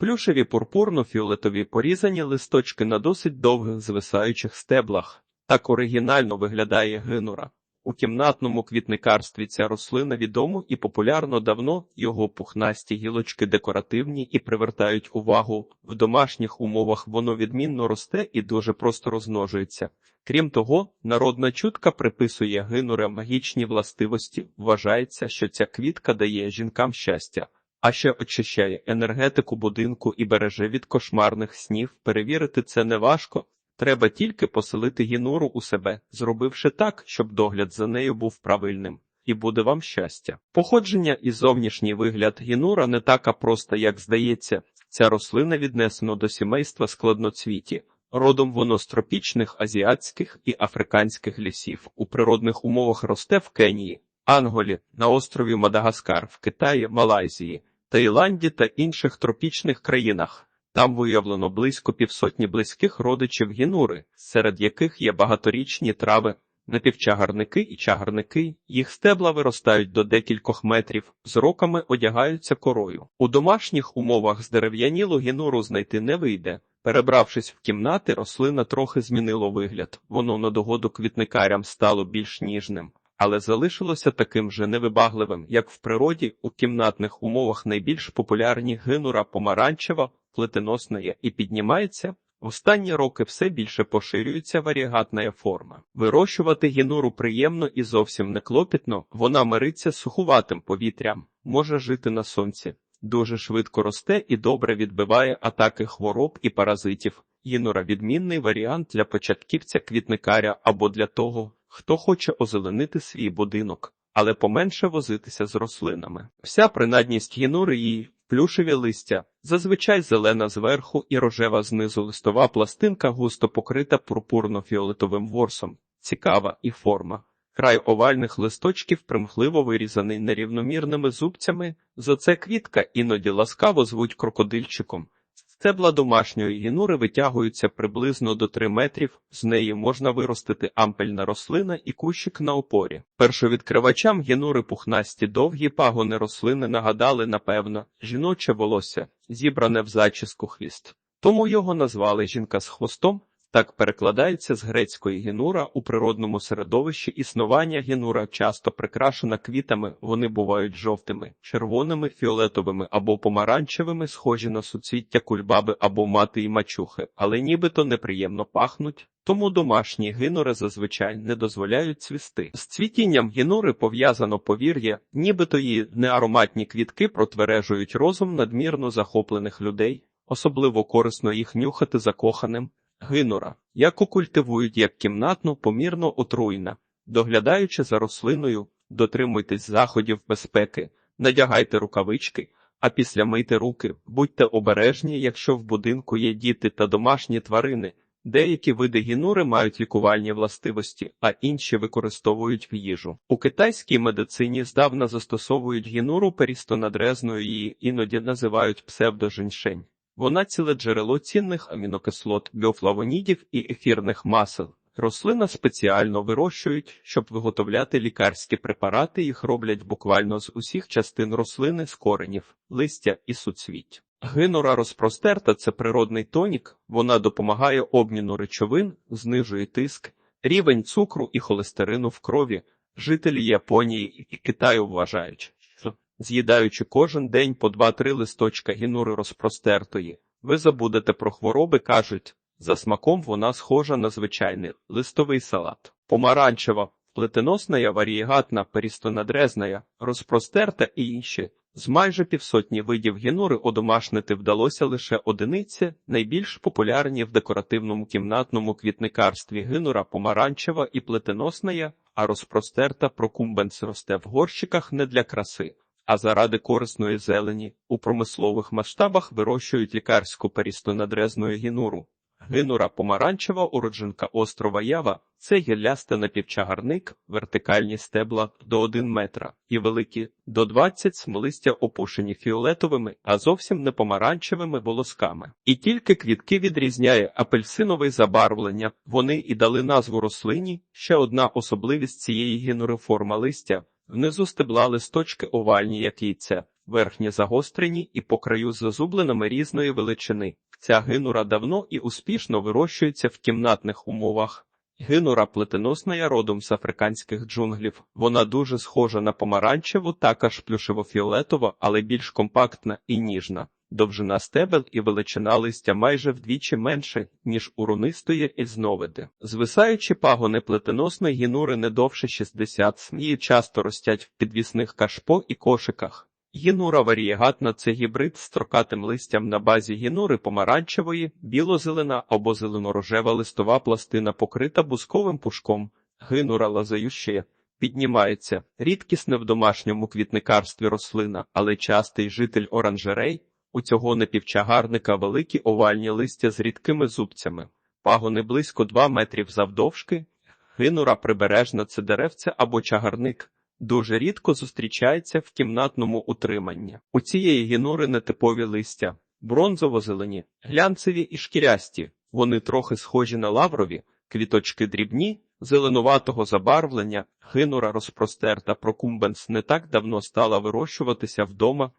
Плюшеві пурпурно-фіолетові порізані листочки на досить довгих звисаючих стеблах. Так оригінально виглядає гинура. У кімнатному квітникарстві ця рослина відома і популярно давно, його пухнасті гілочки декоративні і привертають увагу. В домашніх умовах воно відмінно росте і дуже просто розмножується. Крім того, народна чутка приписує гинуре магічні властивості. Вважається, що ця квітка дає жінкам щастя, а ще очищає енергетику будинку і береже від кошмарних снів. Перевірити це не важко. Треба тільки поселити гінуру у себе, зробивши так, щоб догляд за нею був правильним. І буде вам щастя. Походження і зовнішній вигляд гінура не така проста, як здається. Ця рослина віднесено до сімейства складноцвіті. Родом воно з тропічних, азіатських і африканських лісів. У природних умовах росте в Кенії, Анголі, на острові Мадагаскар, в Китаї, Малайзії, Таїланді та інших тропічних країнах. Там виявлено близько півсотні близьких родичів гінури, серед яких є багаторічні трави, напівчагарники і чагарники. Їх стебла виростають до декількох метрів, з роками одягаються корою. У домашніх умовах здерев'янілу гінуру знайти не вийде. Перебравшись в кімнати, рослина трохи змінило вигляд. Воно на догоду квітникарям стало більш ніжним. Але залишилося таким же невибагливим, як в природі, у кімнатних умовах найбільш популярні гинура помаранчева, плетеносна і піднімається. Останні роки все більше поширюється варігатна форма. Вирощувати гінуру приємно і зовсім не клопітно, вона мириться сухуватим повітрям, може жити на сонці, дуже швидко росте і добре відбиває атаки хвороб і паразитів. Гінура відмінний варіант для початківця квітникаря або для того, хто хоче озеленити свій будинок, але поменше возитися з рослинами. Вся принадність гінури її плюшеві листя, зазвичай зелена зверху і рожева знизу листова пластинка густо покрита пурпурно-фіолетовим ворсом, цікава і форма. Край овальних листочків примхливо вирізаний нерівномірними зубцями, за це квітка іноді ласкаво звуть крокодильчиком. Стебла домашньої гінури витягуються приблизно до 3 метрів, з неї можна виростити ампельна рослина і кущик на опорі. Першовідкривачам гінури пухнасті довгі пагони рослини нагадали, напевно, жіноче волосся, зібране в зачіску хвіст. Тому його назвали жінка з хвостом. Так перекладається з грецької гінура у природному середовищі існування гінура часто прикрашена квітами, вони бувають жовтими, червоними, фіолетовими або помаранчевими, схожі на суцвіття кульбаби або мати і мачухи, але нібито неприємно пахнуть. Тому домашні гінури зазвичай не дозволяють цвісти. З цвітінням гінури пов'язано повір'я, нібито її неароматні квітки протвережують розум надмірно захоплених людей, особливо корисно їх нюхати закоханим. Гинура, яку культивують як кімнатну, помірно отруйна. Доглядаючи за рослиною, дотримуйтесь заходів безпеки, надягайте рукавички, а після мийте руки, будьте обережні, якщо в будинку є діти та домашні тварини. Деякі види гінури мають лікувальні властивості, а інші використовують в їжу. У китайській медицині здавна застосовують гінуру перістонадрезної її іноді називають псевдоженьшень. Вона ціле джерело цінних амінокислот, біофлавонідів і ефірних масел. Рослина спеціально вирощують, щоб виготовляти лікарські препарати. Їх роблять буквально з усіх частин рослини з коренів, листя і суцвіть. Гинора розпростерта це природний тонік, вона допомагає обміну речовин, знижує тиск, рівень цукру і холестерину в крові. Жителі Японії і Китаю вважають, з'їдаючи кожен день по 2-3 листочка гінури розпростертої, ви забудете про хвороби, кажуть. За смаком вона схожа на звичайний листовий салат. Помаранчева, плетеносна, варієгатна, перістонадрезна, розпростерта і інші. З майже півсотні видів гінури одомашнити вдалося лише одиниці, найбільш популярні в декоративному кімнатному квітникарстві гинура помаранчева і плетеносна, а розпростерта прокумбенс росте в горщиках не для краси, а заради корисної зелені. У промислових масштабах вирощують лікарську перістонадрезну гінуру. Гинура помаранчева уродженка острова Ява це гілляста напівчагарник, вертикальні стебла до 1 метра і великі до 20 смолистя опушені фіолетовими, а зовсім не помаранчевими волосками. І тільки квітки відрізняє апельсинове забарвлення, вони і дали назву рослині. Ще одна особливість цієї гінури форма листя. Внизу стебла листочки овальні, як яйця. верхні загострені і по краю зазубленими різної величини. Ця гинура давно і успішно вирощується в кімнатних умовах. Гинура плетеносна родом з африканських джунглів. Вона дуже схожа на помаранчеву, також плюшево-фіолетова, але більш компактна і ніжна. Довжина стебел і величина листя майже вдвічі менше, ніж у рунистої ельзновиди. Звисаючі пагони плетеносної гінури не довше 60 см і часто ростять в підвісних кашпо і кошиках. Гінура варієгатна – це гібрид з строкатим листям на базі гінури помаранчевої, біло-зелена або зелено-рожева листова пластина покрита бусковим пушком. Гинура лазающе піднімається, рідкісне в домашньому квітникарстві рослина, але частий житель оранжерей. У цього непівчагарника великі овальні листя з рідкими зубцями, пагони близько 2 метрів завдовжки, гинура прибережна це деревце або чагарник. Дуже рідко зустрічається в кімнатному утриманні. У цієї гінури нетипові листя, бронзово-зелені, глянцеві і шкірясті. Вони трохи схожі на лаврові, квіточки дрібні, зеленуватого забарвлення, гинура розпростерта прокумбенс не так давно стала вирощуватися вдома.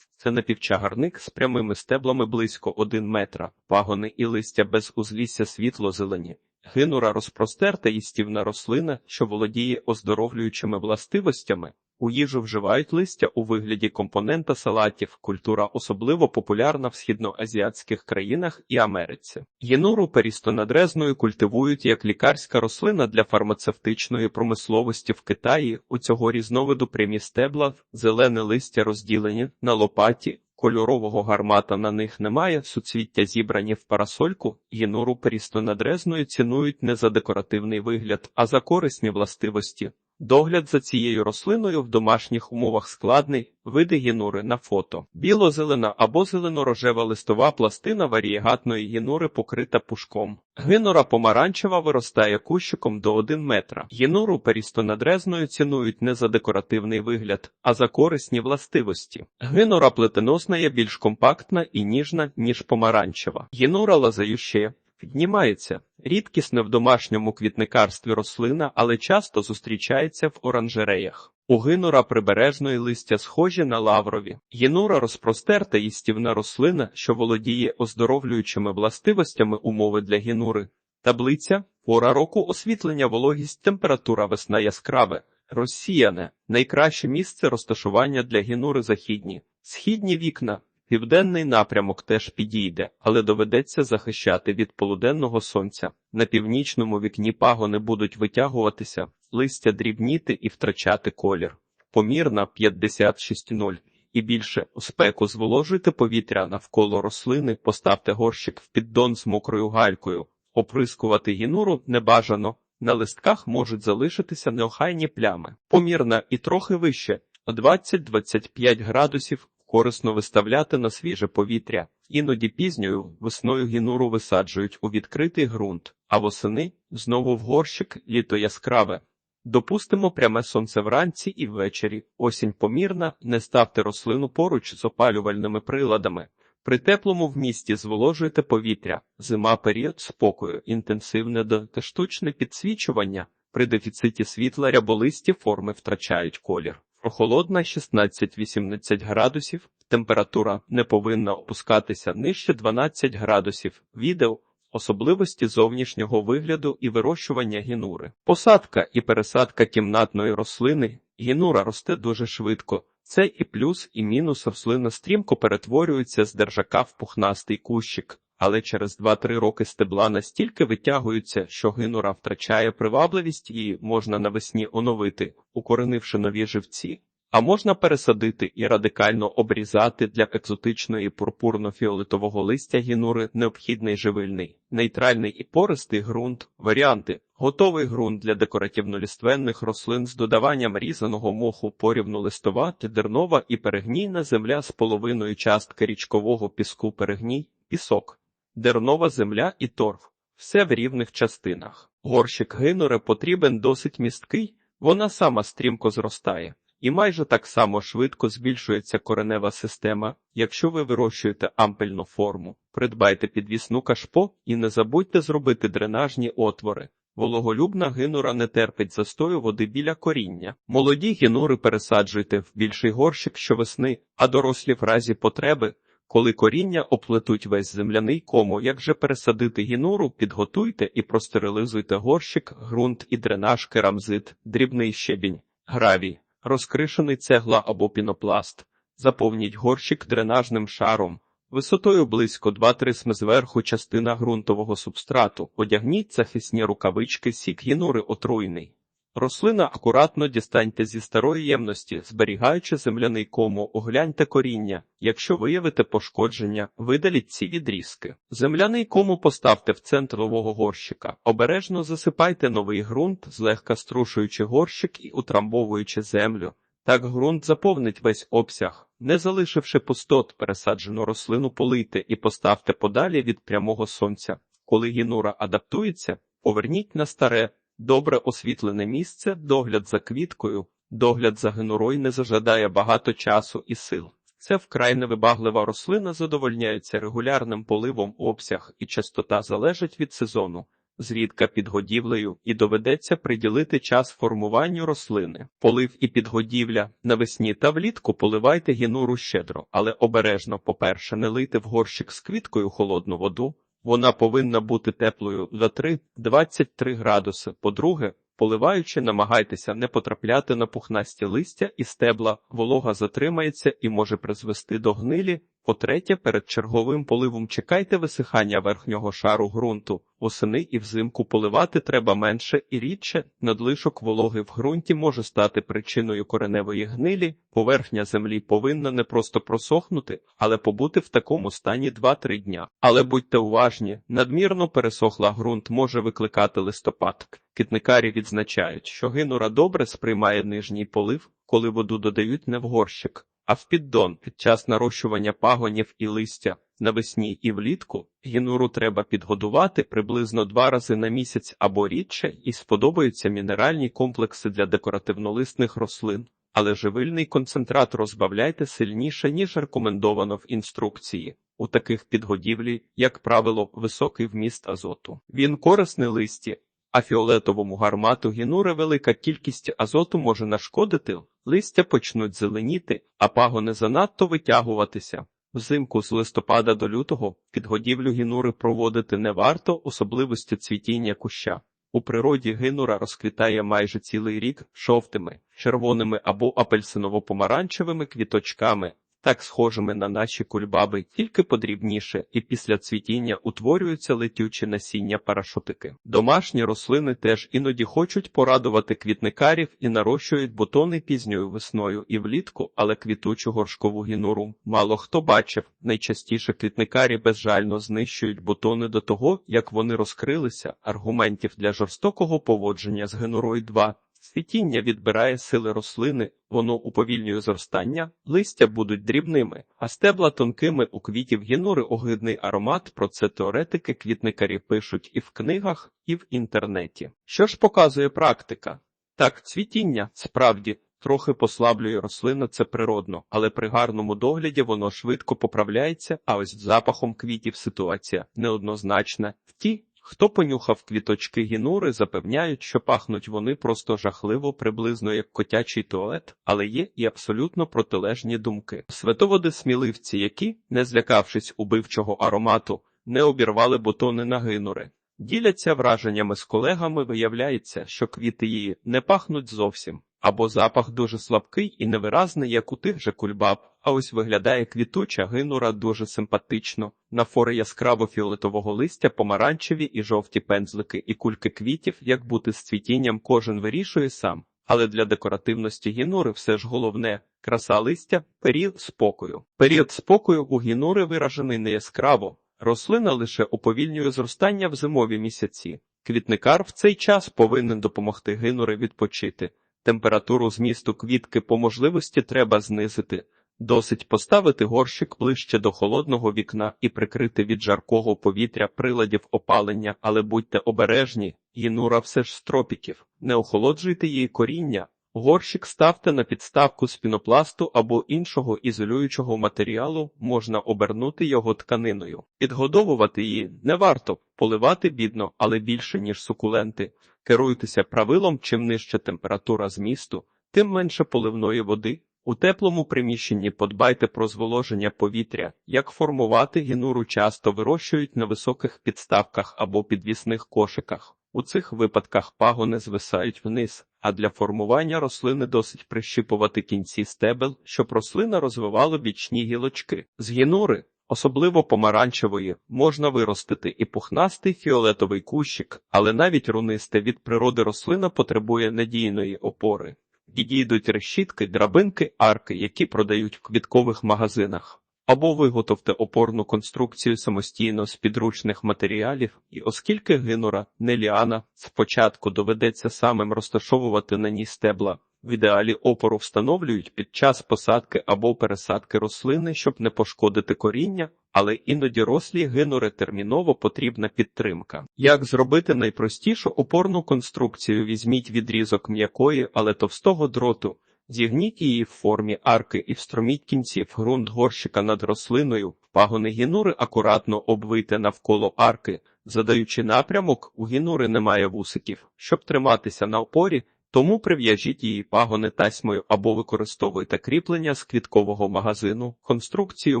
Це напівчагарник з прямими стеблами близько 1 метра, пагони і листя без узлісся світло-зелені. Гинура розпростерта істівна рослина, що володіє оздоровлюючими властивостями. У їжу вживають листя у вигляді компонента салатів, культура особливо популярна в східноазіатських країнах і Америці. Гінуру перістонадрезної культивують як лікарська рослина для фармацевтичної промисловості в Китаї. У цього різновиду прямі стебла, зелене листя розділені на лопаті, Кольорового гармата на них немає, суцвіття зібрані в парасольку, гінуру перістонадрезної цінують не за декоративний вигляд, а за корисні властивості. Догляд за цією рослиною в домашніх умовах складний, види гінури на фото. Біло-зелена або зелено-рожева листова пластина варієгатної гінури покрита пушком. Гинура помаранчева виростає кущиком до 1 метра. Гінуру перістонадрезною цінують не за декоративний вигляд, а за корисні властивості. Гинура плетеносна є більш компактна і ніжна, ніж помаранчева. Гінура лазающе Піднімається рідкісне в домашньому квітникарстві рослина, але часто зустрічається в оранжереях. У гинура прибережної листя схожі на лаврові. Гінура розпростерта їстівна рослина, що володіє оздоровлюючими властивостями умови для гінури. Таблиця пора року освітлення, вологість, температура весна яскраве, розсіяне, найкраще місце розташування для гінури західні, східні вікна. Південний напрямок теж підійде, але доведеться захищати від полуденного сонця. На північному вікні пагони будуть витягуватися, листя дрібніти і втрачати колір. Помірна 56,0 і більше у спеку зволожуйте повітря навколо рослини, поставте горщик в піддон з мокрою галькою, оприскувати гінуру небажано. На листках можуть залишитися неохайні плями. Помірна і трохи вище 20-25 градусів корисно виставляти на свіже повітря, іноді пізньою весною гінуру висаджують у відкритий ґрунт, а восени знову в горщик літо яскраве. Допустимо пряме сонце вранці і ввечері, осінь помірна, не ставте рослину поруч з опалювальними приладами. При теплому вмісті зволожуйте повітря, зима період спокою, інтенсивне та штучне підсвічування. При дефіциті світла ряболисті форми втрачають колір. Прохолодна 16-18 градусів, температура не повинна опускатися нижче 12 градусів. Відео особливості зовнішнього вигляду і вирощування гінури. Посадка і пересадка кімнатної рослини. Гінура росте дуже швидко. Це і плюс, і мінус рослина стрімко перетворюється з держака в пухнастий кущик але через 2-3 роки стебла настільки витягуються, що гинура втрачає привабливість її можна навесні оновити, укоренивши нові живці, а можна пересадити і радикально обрізати для екзотичної пурпурно-фіолетового листя гінури необхідний живильний, нейтральний і пористий ґрунт, варіанти. Готовий ґрунт для декоративно-ліственних рослин з додаванням різаного моху порівну листова, дернова і перегнійна земля з половиною частки річкового піску перегній, пісок дернова земля і торф, все в рівних частинах. Горщик гинуре потрібен досить місткий, вона сама стрімко зростає. І майже так само швидко збільшується коренева система, якщо ви вирощуєте ампельну форму. Придбайте підвісну кашпо і не забудьте зробити дренажні отвори. Вологолюбна гинура не терпить застою води біля коріння. Молоді гінури пересаджуйте в більший горщик щовесни, а дорослі в разі потреби, коли коріння оплетуть весь земляний кому, як же пересадити гінуру, підготуйте і простерилизуйте горщик, ґрунт і дренаж, керамзит, дрібний щебінь, гравій, розкришений цегла або пінопласт. Заповніть горщик дренажним шаром. Висотою близько 2-3 см зверху частина ґрунтового субстрату. Одягніть захисні рукавички, сік гінури отруйний. Рослина акуратно дістаньте зі старої ємності, зберігаючи земляний кому, огляньте коріння. Якщо виявите пошкодження, видаліть ці відрізки. Земляний кому поставте в центр нового горщика. Обережно засипайте новий ґрунт, злегка струшуючи горщик і утрамбовуючи землю. Так ґрунт заповнить весь обсяг. Не залишивши пустот, пересаджену рослину полийте і поставте подалі від прямого сонця. Коли гінура адаптується, поверніть на старе, добре освітлене місце, догляд за квіткою, догляд за генурой не зажадає багато часу і сил. Це вкрай невибаглива рослина задовольняється регулярним поливом обсяг і частота залежить від сезону, зрідка підгодівлею, і доведеться приділити час формуванню рослини. Полив і підгодівля навесні та влітку поливайте гінуру щедро, але обережно, по-перше, не лийте в горщик з квіткою холодну воду. Вона повинна бути теплою за 3-23 градуси. По-друге, поливаючи, намагайтеся не потрапляти на пухнасті листя і стебла, волога затримається і може призвести до гнилі. По-третє, перед черговим поливом чекайте висихання верхнього шару ґрунту. Восени і взимку поливати треба менше і рідше. Надлишок вологи в ґрунті може стати причиною кореневої гнилі. Поверхня землі повинна не просто просохнути, але побути в такому стані 2-3 дня. Але будьте уважні, надмірно пересохла ґрунт може викликати листопад. Китникарі відзначають, що гинура добре сприймає нижній полив, коли воду додають не в горщик, а в піддон під час нарощування пагонів і листя. Навесні і влітку гінуру треба підгодувати приблизно два рази на місяць або рідше, і сподобаються мінеральні комплекси для декоративнолисних рослин, але живильний концентрат розбавляйте сильніше, ніж рекомендовано в інструкції. У таких підгодівлі, як правило, високий вміст азоту. Він корисний листі, а фіолетовому гармату гінури велика кількість азоту може нашкодити, листя почнуть зеленіти, а пагони занадто витягуватися. Взимку з листопада до лютого підгодівлю гінури проводити не варто особливості цвітіння куща. У природі гинура розквітає майже цілий рік жовтими, червоними або апельсиново-помаранчевими квіточками, так схожими на наші кульбаби, тільки подрібніше, і після цвітіння утворюються летючі насіння парашутики. Домашні рослини теж іноді хочуть порадувати квітникарів і нарощують бутони пізньою весною і влітку, але квітучу горшкову гінуру мало хто бачив. Найчастіше квітникарі безжально знищують бутони до того, як вони розкрилися. Аргументів для жорстокого поводження з генурою 2 Цвітіння відбирає сили рослини, воно уповільнює зростання, листя будуть дрібними, а стебла тонкими у квітів гінури огидний аромат. Про це теоретики квітникарі пишуть і в книгах, і в інтернеті. Що ж показує практика? Так, цвітіння справді трохи послаблює рослина, це природно, але при гарному догляді воно швидко поправляється. А ось з запахом квітів ситуація неоднозначна. Ті, Хто понюхав квіточки гінури, запевняють, що пахнуть вони просто жахливо, приблизно як котячий туалет, але є і абсолютно протилежні думки. Световоди сміливці, які, не злякавшись убивчого аромату, не обірвали бутони на гинури. Діляться враженнями з колегами, виявляється, що квіти її не пахнуть зовсім, або запах дуже слабкий і невиразний, як у тих же кульбаб, а ось виглядає квітуча гинура дуже симпатично. На фори яскраво фіолетового листя, помаранчеві і жовті пензлики і кульки квітів, як бути з цвітінням, кожен вирішує сам. Але для декоративності гінури все ж головне краса листя, період спокою. Період спокою у гінури виражений не яскраво. Рослина лише уповільнює зростання в зимові місяці. Квітникар в цей час повинен допомогти гинури відпочити. Температуру змісту квітки по можливості треба знизити. Досить поставити горщик ближче до холодного вікна і прикрити від жаркого повітря приладів опалення, але будьте обережні, гінура все ж з тропіків. Не охолоджуйте її коріння. Горщик ставте на підставку з пінопласту або іншого ізолюючого матеріалу, можна обернути його тканиною. Підгодовувати її не варто. Поливати бідно, але більше, ніж сукуленти. Керуйтеся правилом, чим нижча температура змісту, тим менше поливної води. У теплому приміщенні подбайте про зволоження повітря. Як формувати гінуру часто вирощують на високих підставках або підвісних кошиках. У цих випадках пагони звисають вниз, а для формування рослини досить прищипувати кінці стебел, щоб рослина розвивала бічні гілочки. З гінури, особливо помаранчевої, можна виростити і пухнастий фіолетовий кущик, але навіть рунисте від природи рослина потребує надійної опори. Підійдуть решітки, драбинки, арки, які продають в квіткових магазинах. Або виготовте опорну конструкцію самостійно з підручних матеріалів, і оскільки гинура не ліана, спочатку доведеться самим розташовувати на ній стебла. В ідеалі опору встановлюють під час посадки або пересадки рослини, щоб не пошкодити коріння, але іноді рослі гинури терміново потрібна підтримка. Як зробити найпростішу опорну конструкцію? Візьміть відрізок м'якої, але товстого дроту, зігніть її в формі арки і встроміть кінці в ґрунт горщика над рослиною, пагони гінури акуратно обвийте навколо арки, задаючи напрямок, у гінури немає вусиків, щоб триматися на опорі. Тому прив'яжіть її пагони тасьмою або використовуйте кріплення з квіткового магазину. Конструкцію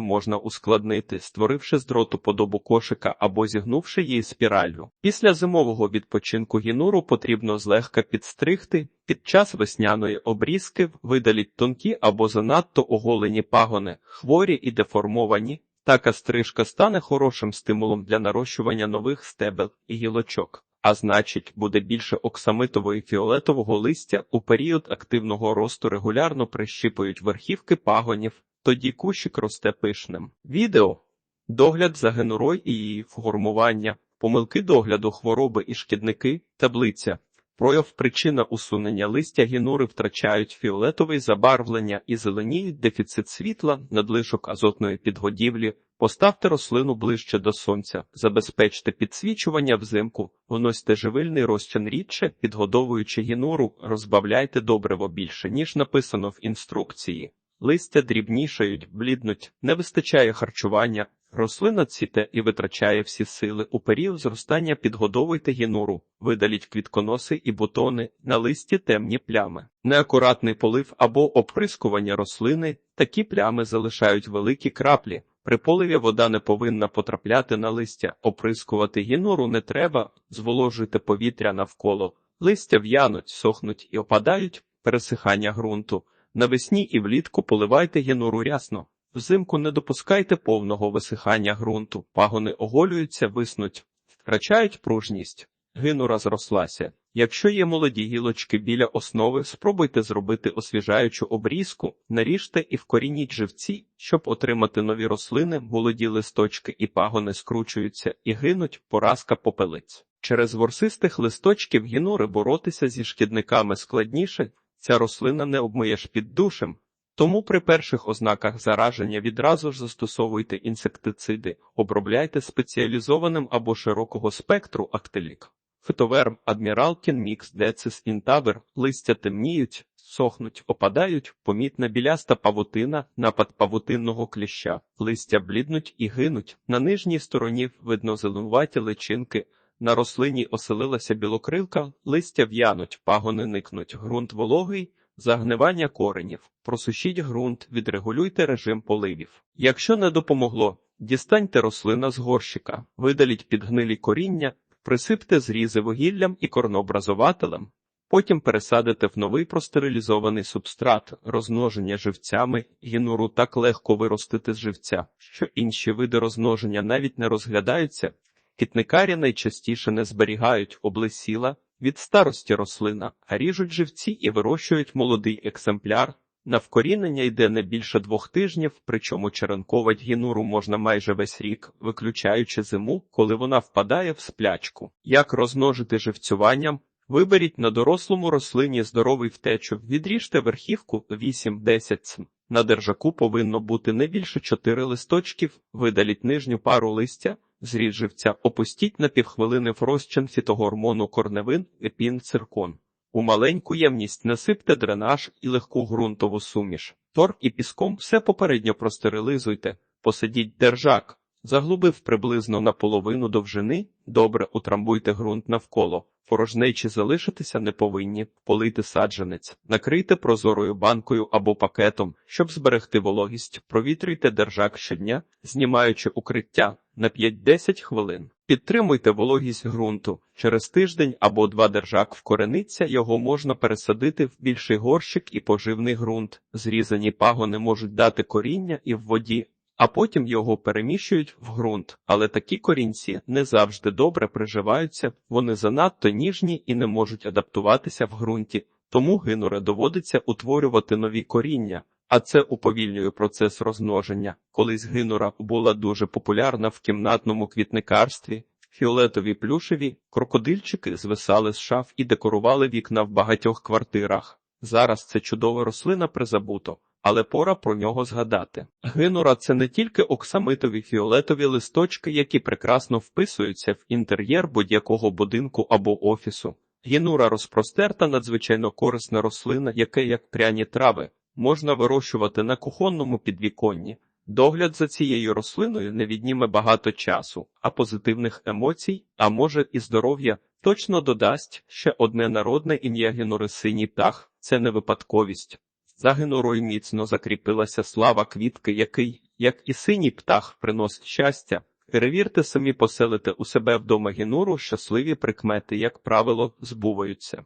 можна ускладнити, створивши з дроту подобу кошика або зігнувши її спіраллю. Після зимового відпочинку гінуру потрібно злегка підстригти. Під час весняної обрізки видаліть тонкі або занадто оголені пагони, хворі і деформовані. Така стрижка стане хорошим стимулом для нарощування нових стебел і гілочок а значить, буде більше оксамитового і фіолетового листя у період активного росту регулярно прищіпують верхівки пагонів, тоді кущик росте пишним. Відео догляд за генурой і її формування, помилки догляду хвороби і шкідники, таблиця. Прояв причина усунення листя гінури втрачають фіолетовий забарвлення і зеленіють дефіцит світла, надлишок азотної підгодівлі, Поставте рослину ближче до сонця, забезпечте підсвічування взимку, вносьте живильний розчин рідше, підгодовуючи гінуру, розбавляйте добриво більше, ніж написано в інструкції. Листя дрібнішають, бліднуть, не вистачає харчування, рослина цвіте і витрачає всі сили. У період зростання підгодовуйте гінуру, видаліть квітконоси і бутони, на листі темні плями. Неакуратний полив або оприскування рослини, такі плями залишають великі краплі. При поливі вода не повинна потрапляти на листя, оприскувати гінуру не треба, зволожуйте повітря навколо. Листя в'януть, сохнуть і опадають пересихання ґрунту. Навесні і влітку поливайте гінуру рясно. Взимку не допускайте повного висихання ґрунту, пагони оголюються, виснуть, втрачають пружність. Гинура зрослася. Якщо є молоді гілочки біля основи, спробуйте зробити освіжаючу обрізку, наріжте і вкорініть живці, щоб отримати нові рослини, молоді листочки і пагони скручуються і гинуть поразка попелиць. Через ворсистих листочків гінури боротися зі шкідниками складніше, ця рослина не обмиєш під душем. Тому при перших ознаках зараження відразу ж застосовуйте інсектициди, обробляйте спеціалізованим або широкого спектру актилік. Фитоверм, адміралкін, мікс, децис, інтавер, листя темніють, сохнуть, опадають, помітна біляста павутина, напад павутинного кліща, листя бліднуть і гинуть. На нижній стороні видно зеленуваті личинки. На рослині оселилася білокрилка, листя в'януть, пагони никнуть, ґрунт вологий, загнивання коренів. Просушіть ґрунт, відрегулюйте режим поливів. Якщо не допомогло, дістаньте рослина з горщика, видаліть підгнилі коріння, Присипте зрізи вугіллям і корнообразователем, потім пересадите в новий простерилізований субстрат, розмноження живцями, гінуру так легко виростити з живця, що інші види розмноження навіть не розглядаються, кітникарі найчастіше не зберігають облесіла від старості рослина, а ріжуть живці і вирощують молодий екземпляр. На вкорінення йде не більше двох тижнів, причому черенковать гінуру можна майже весь рік, виключаючи зиму, коли вона впадає в сплячку. Як розмножити живцюванням? Виберіть на дорослому рослині здоровий втечу, відріжте верхівку 8-10 см. На держаку повинно бути не більше 4 листочків, видаліть нижню пару листя, зрідживця, опустіть на півхвилини в розчин фітогормону корневин епін-циркон. У маленьку ємність насипте дренаж і легку ґрунтову суміш. Торф і піском все попередньо простерилизуйте, посадіть держак, Заглубив приблизно на половину довжини, добре утрамбуйте ґрунт навколо. Порожнечі залишитися не повинні, полийте саджанець, накрийте прозорою банкою або пакетом, щоб зберегти вологість, провітрюйте держак щодня, знімаючи укриття на 5-10 хвилин. Підтримуйте вологість ґрунту. Через тиждень або два держак вкорениться, його можна пересадити в більший горщик і поживний ґрунт. Зрізані пагони можуть дати коріння і в воді, а потім його переміщують в ґрунт. Але такі корінці не завжди добре приживаються, вони занадто ніжні і не можуть адаптуватися в ґрунті, тому гинуре доводиться утворювати нові коріння. А це уповільнює процес розмноження. Колись гинура була дуже популярна в кімнатному квітникарстві. Фіолетові плюшеві крокодильчики звисали з шаф і декорували вікна в багатьох квартирах. Зараз це чудова рослина призабуто, але пора про нього згадати. Гинура це не тільки оксамитові фіолетові листочки, які прекрасно вписуються в інтер'єр будь-якого будинку або офісу. Гінура розпростерта надзвичайно корисна рослина, яка, як пряні трави, можна вирощувати на кухонному підвіконні. Догляд за цією рослиною не відніме багато часу, а позитивних емоцій, а може і здоров'я, точно додасть ще одне народне ім'я генури синій птах це не випадковість. За генурою міцно закріпилася слава квітки, який, як і синій птах, приносить щастя. Перевірте самі поселити у себе вдома генуру, щасливі прикмети, як правило, збуваються.